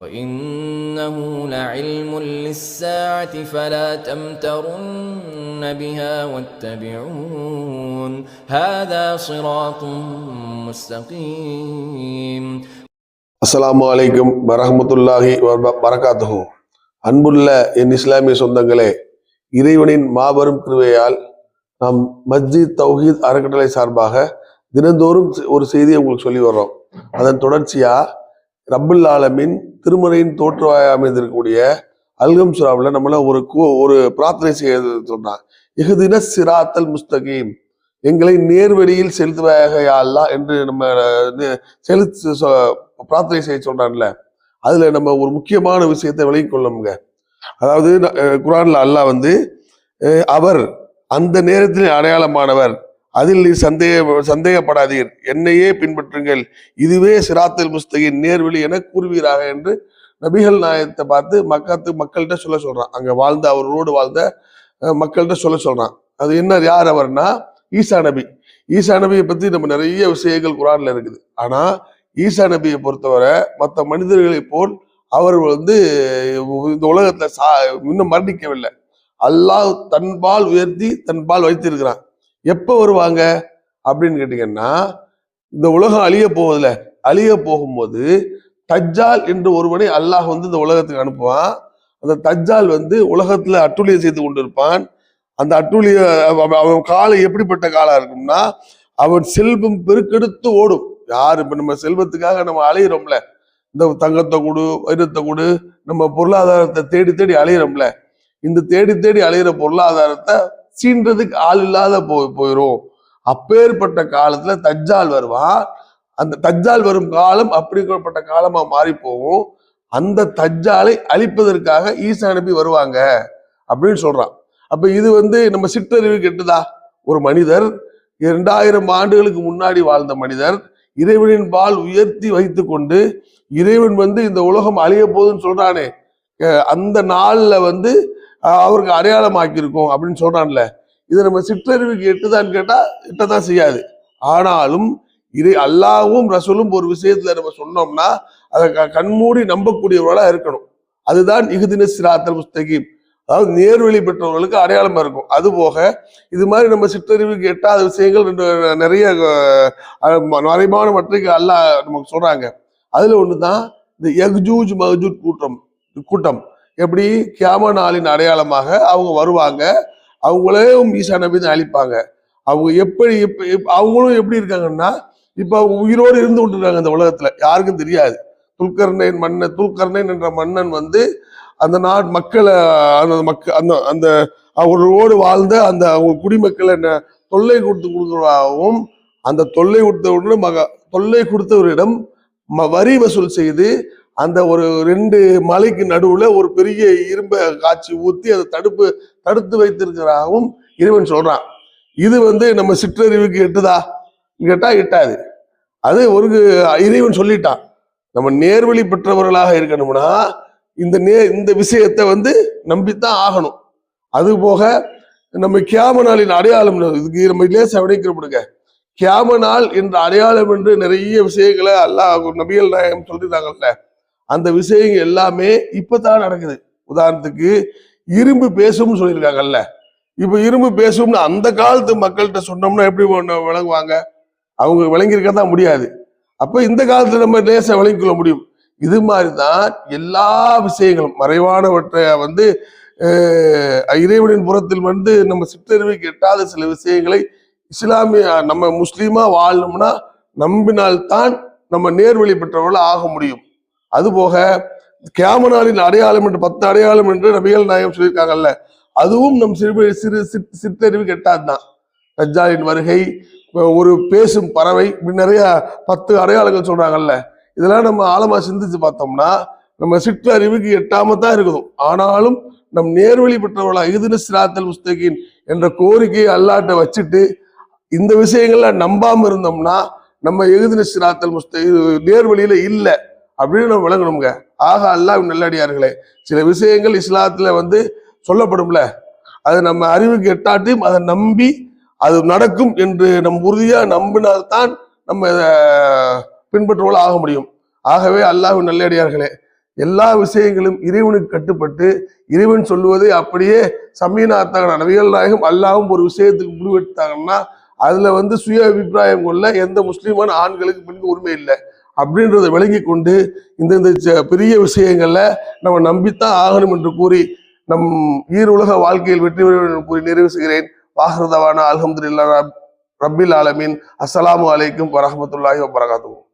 وإنه لعلم للساعة فلا تمترن بها واتبعون هذا صراط مستقيم அஸ்ஸலாமு அலைக்கும் வரஹ்மத்துல்லாஹி வ- வரகாத்துஹு அன்புள்ள என் இஸ்லாமிய சொந்தங்களே இறைவனின் மாபெரும் கிருபையால் நாம் மஸ்ஜித் தௌஹீத் அறக்கட்டளை சார்பாக தினந்தோறும் ஒரு செய்தியை உங்களுக்கு சொல்லி வர்றோம் அதன் தொடர்ச்சியா ரப்புல் ஆலமின் திருமறையின் தோற்றுவாய் அமைந்திருக்கக்கூடிய அல்கம் சுறாவில் நம்மள ஒரு ஒரு பிரார்த்தனை செய்ய சொல்றான் எகுதின சிராத்தல் முஸ்தகீம். எங்களை நேர்வழியில் செலுத்துவாயாக அல்லாஹ் என்று நம்ம செலுத்து சொ- பிரார்த்தனை செய்ய சொல்றான்ல அதுல நம்ம ஒரு முக்கியமான விஷயத்தை விளங்கிக் கொள்ளணுங்க. அதாவது அஹ், அல்லாஹ் வந்து அவர் அந்த நேரத்தில் அடையாளமானவர். அதில் நீ சந்தேக சந்தேகப்படாதீர். என்னையே பின்பற்றுங்கள். இதுவே சிராத்தல் முஸ்தகின் நேர்வழி என கூறுவீராக என்று நபிகள் நாயகத்தை பார்த்து மக்கத்து மக்கள்கிட்ட சொல்ல சொல்றான். அங்க வாழ்ந்த அவரோடு வாழ்ந்த மக்கள்கிட்ட சொல்ல சொல்றான். அது என்ன யார் அவர்னா? ஈசா நபி. ஈசா நபியை பத்தி நம்ம நிறைய விஷயங்கள் குரான்ல இருக்குது. ஆனா ஈசா நபியை பொறுத்தவரை மற்ற மனிதர்களை போல் அவர் வந்து இந்த உலகத்துல சா இன்னும் மரணிக்கவில்லை. அல்லாஹ் தன்பால் உயர்த்தி தன்பால் வைத்திருக்கிறான். எப்போ வருவாங்க அப்படின்னு கேட்டீங்கன்னா இந்த உலகம் அழிய போவதில்ல அழிய போகும்போது தஜ்ஜால் என்று ஒருவனை அல்லாஹ் வந்து இந்த உலகத்துக்கு அனுப்புவான். அந்த தஜ்ஜால் வந்து உலகத்துல அட்டுழியம் செய்து கொண்டிருப்பான். அந்த அட்டுழிய அவன் காலம் எப்படிப்பட்ட காலம் இருக்கும்னா அவன் செல்வம் பெருக்கெடுத்து ஓடும். யார் இப்ப நம்ம செல்வத்துக்காக நம்ம அலையிறோம்ல. இந்த தங்கத்தை கொடு வைரத்தை கொடு நம்ம பொருளாதாரத்தை தேடி தேடி அலையிறோம்ல. இந்த தேடி தேடி அலையிற பொருளாதாரத்தை சீன்றதுக்கு ஆள் இல்லாத போய் போயிடும் அப்பேற்பட்ட காலத்துல தஜ்ஜால் வருவான் அந்த தஜ்ஜால் வரும் காலம் அப்படிப்பட்ட காலமா மாறி போகும். அந்த தஜ்ஜாலை அழிப்பதற்காக ஈசா அனுப்பி வருவாங்க அப்படின்னு சொல்றான். அப்ப இது வந்து நம்ம சிற்றறிவு கெட்டுதா? ஒரு மனிதர் இரண்டாயிரம் ஆண்டுகளுக்கு முன்னாடி வாழ்ந்த மனிதர் இறைவனின் பால் உயர்த்தி வைத்து கொண்டு இறைவன் வந்து இந்த உலகம் அழிய போகுதுன்னு சொல்றானே. அந்த நாள்ல வந்து அவருக்கு அடையாளமாக்கியிருக்கோம் அப்படின்னு சொல்கிறான்ல இது நம்ம சிற்றறிவுக்கு எட்டுதான்னு கேட்டால் எட்டதான் செய்யாது. ஆனாலும் இது அல்லாவும் ரசூலும் ஒரு விஷயத்துல நம்ம சொன்னோம்னா அதை க- கண்மூடி நம்பக்கூடியவர்களாக இருக்கணும். அதுதான் இகுதின சிராத்தல் முஸ்தகீம். அதாவது நேர்வழி பெற்றவர்களுக்கு அடையாளமா இருக்கும். அது போக இது மாதிரி நம்ம சிற்றறிவுக்கு எட்டாத விஷயங்கள் ரெண்டு நிறைய மறைமான மற்றைக்கு அல்லாஹ் நமக்கு சொல்றாங்க. அதுல ஒண்ணுதான் இந்த யக்ஜூஜ் மஹஜூஜ் கூட்டம் கூட்டம். எப்படி கியாம நாளின் அடையாளமாக அவங்க வருவாங்க? அவங்களையும் ஈசா நபி தான் அழிப்பாங்க. அவங்க எப்படி அவங்களும் எப்படி இருக்காங்கன்னா இப்ப அவங்க உயிரோடு இருந்து கொண்டிருக்காங்க அந்த உலகத்துல. யாருக்கும் தெரியாது. துல்கர்ணைன் மன்னன் துல்கர்ணைன் என்ற மன்னன் வந்து அந்த நாட் மக்களை அந்த மக்க அந்த அந்த அவர்களோடு வாழ்ந்த அந்த அவங்க குடிமக்களை என்ன தொல்லை கொடுத்து கொடுக்குறதாகவும் அந்த தொல்லை கொடுத்தவுடன் மக தொல்லை கொடுத்தவரிடம் ம- வரி வசூல் செய்து அந்த ஒரு ரெண்டு மலைக்கு நடுவுல ஒரு பெரிய இரும்ப காய்ச்சி ஊத்தி அதை தடுப்பு தடுத்து வைத்திருக்கிறதாகவும் இறைவன் சொல்றான். இது வந்து நம்ம சிற்றறிவுக்கு எட்டுதா? கேட்டா எட்டாது. அது ஒரு இறைவன் சொல்லிட்டான். நம்ம நேர்வழி பெற்றவர்களாக இருக்கணும்னா இந்த நே இந்த விஷயத்தை வந்து நம்பித்தான் ஆகணும். அது போக நம்ம கியாம நாளின் அடையாளம் இதுக்கு நம்ம லேசா விடைக்கிறப்படுங்க கியாம நாள் என்ற அடையாளம் என்று நிறைய விஷயங்களை அல்லாஹ் நபிகள் நாயகம் சொல்லியிருந்தாங்கல்ல. அந்த விஷயங்கள் எல்லாமே இப்பதான் நடக்குது. உதாரணத்துக்கு இரும்பு பேசும்னு சொல்லியிருக்காங்கல்ல. இப்ப இரும்பு பேசும்னு அந்த காலத்து மக்கள்கிட்ட சொன்னோம்னா எப்படி விளங்குவாங்க? அவங்க விளங்கியிருக்க தான் முடியாது. அப்ப இந்த காலத்துல நம்ம லேசா விளங்கிக்கொள்ள முடியும். இது மாதிரி தான் எல்லா விஷயங்களும். மறைவானவற்றை வந்து இறைவனின் புறத்தில் வந்து நம்ம சிற்றறிவுக்கு எட்டாத சில விஷயங்களை இஸ்லாமிய நம்ம முஸ்லீமா வாழணும்னா நம்பினால்தான் நம்ம நேர்வழி பெற்றவர்கள் ஆக முடியும். அதுபோக கேமனாலின் அடையாளம் என்று பத்து அடையாளம் என்று நபிகள் நாயகம் சொல்லியிருக்காங்கல்ல அதுவும் நம் சிறு சிறு சிற்- சிற்றறிவு கெட்டாதுதான். ரஜாலின் வருகை ஒரு பேசும் பறவை இப்படி நிறைய பத்து அடையாளங்கள் சொல்றாங்கல்ல இதெல்லாம் நம்ம ஆழமா சிந்திச்சு பார்த்தோம்னா நம்ம சிற்றறிவுக்கு எட்டாம தான் இருக்கணும் ஆனாலும் நம் நேர்வழி பெற்றவர்களா இதுன்னு சிராத்தல் முஸ்தகின் என்ற கோரிக்கையை அல்லாட்ட வச்சுட்டு இந்த விஷயங்கள்லாம் நம்பாம இருந்தோம்னா நம்ம எகுதின சிராத்தல் முஸ்த நேர்வழியில இல்லை. அப்படின்னு நம்ம விளங்கணுங்க ஆக அல்லாஹ் நல்லடியார்களே சில விஷயங்கள் இஸ்லாத்துல வந்து சொல்லப்படும்ல. அது நம்ம அறிவுக்கு எட்டாட்டியும் அதை நம்பி அது நடக்கும் என்று நம் உறுதியா நம்பினால்தான் நம்ம இதை பின்பற்றுவோல ஆக முடியும். ஆகவே அல்லாஹ் நல்லடியார்களே எல்லா விஷயங்களும் இறைவனுக்கு கட்டுப்பட்டு இறைவன் சொல்லுவதை அப்படியே சமீனாத்தாங்க நபிகள் நாயகம் அல்லாவும் ஒரு விஷயத்துக்கு முடிவெடுத்தாங்கன்னா அதுல வந்து சுய அபிப்பிராயம் கொள்ள எந்த முஸ்லீமான ஆண்களுக்கு பெண்கள் உரிமை இல்லை. அப்படின்றத விளங்கி கொண்டு இந்த இந்த ச- பெரிய விஷயங்கள்ல நம்ம நம்பித்தான் ஆகணும் என்று கூறி நம் ஈர் உலக வாழ்க்கையில் வெற்றி பெற என்று கூறி நிறைவு செய்கிறேன். வாகரதவான அல்ஹம்துலில்லாஹ் ரப் ரப்பில் ஆலமின். அஸ்லாம் அலைக்கும் வரமத்துல்லாஹி வபரகாத்துஹு.